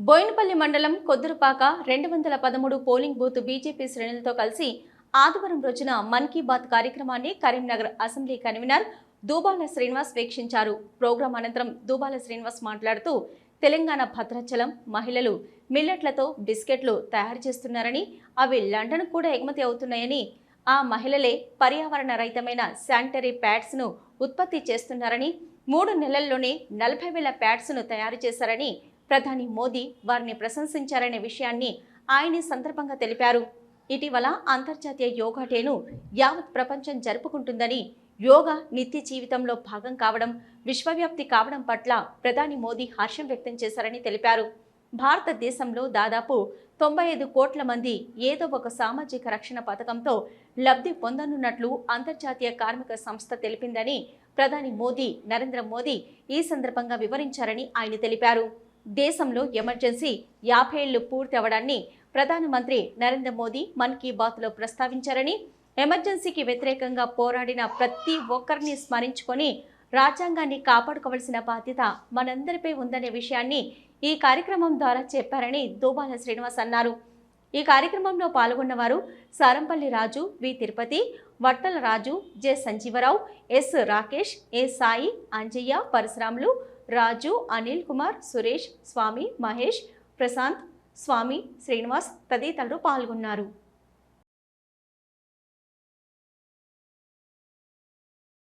బోయినపల్లి మండలం కొద్దురుపాక రెండు వందల పదమూడు పోలింగ్ బూత్ బీజేపీ శ్రేణులతో కలిసి ఆదివారం రోజున మన్ కీ బాత్ కార్యక్రమాన్ని కరీంనగర్ అసెంబ్లీ కన్వీనర్ దూబాల శ్రీనివాస్ వీక్షించారు. ప్రోగ్రాం అనంతరం దూబాల శ్రీనివాస్ మాట్లాడుతూ తెలంగాణ భద్రాచలం మహిళలు మిల్లెట్లతో బిస్కెట్లు తయారు చేస్తున్నారని అవి లండన్ కూడా ఎగుమతి అవుతున్నాయని ఆ మహిళలే పర్యావరణ రహితమైన శానిటరీ ప్యాడ్స్ను ఉత్పత్తి చేస్తున్నారని మూడు నెలల్లోనే నలభై వేల ప్యాడ్స్ను తయారు చేశారని ప్రధాని మోదీ వారిని ప్రశంసించారనే విషయాన్ని ఆయన సందర్భంగా తెలిపారు. ఇటీవల అంతర్జాతీయ యోగా డేను యావత్ ప్రపంచం జరుపుకుంటుందని యోగా నిత్య జీవితంలో భాగం కావడం విశ్వవ్యాప్తి కావడం పట్ల ప్రధాని మోదీ హర్షం వ్యక్తం చేశారని తెలిపారు. భారతదేశంలో దాదాపు తొంభై ఐదు కోట్ల మంది ఏదో ఒక సామాజిక రక్షణ పథకంతో లబ్ధి పొందనున్నట్లు అంతర్జాతీయ కార్మిక సంస్థ తెలిపిందని ప్రధాని మోదీ నరేంద్ర మోదీ ఈ సందర్భంగా వివరించారని ఆయన తెలిపారు. దేశంలో ఎమర్జెన్సీ యాభై ఏళ్ళు పూర్తి అవడాన్ని ప్రధానమంత్రి నరేంద్ర మోదీ మన్ కీ బాత్లో ప్రస్తావించారని ఎమర్జెన్సీకి వ్యతిరేకంగా పోరాడిన ప్రతి ఒక్కరిని స్మరించుకొని రాజ్యాంగాన్ని కాపాడుకోవాల్సిన బాధ్యత మనందరిపై ఉందనే విషయాన్ని ఈ కార్యక్రమం ద్వారా చెప్పారని దూబాల శ్రీనివాస్ అన్నారు. ఈ కార్యక్రమంలో పాల్గొన్నవారు Sarampalli Raju V Tirupati Vattala Raju J Sanjeevarao S Rakesh A Sai Anjaiah Parasuramulu Raju Anil Kumar Suresh Swamy Mahesh Prashanth Swamy Srinivas తదితరులు పాల్గొన్నారు.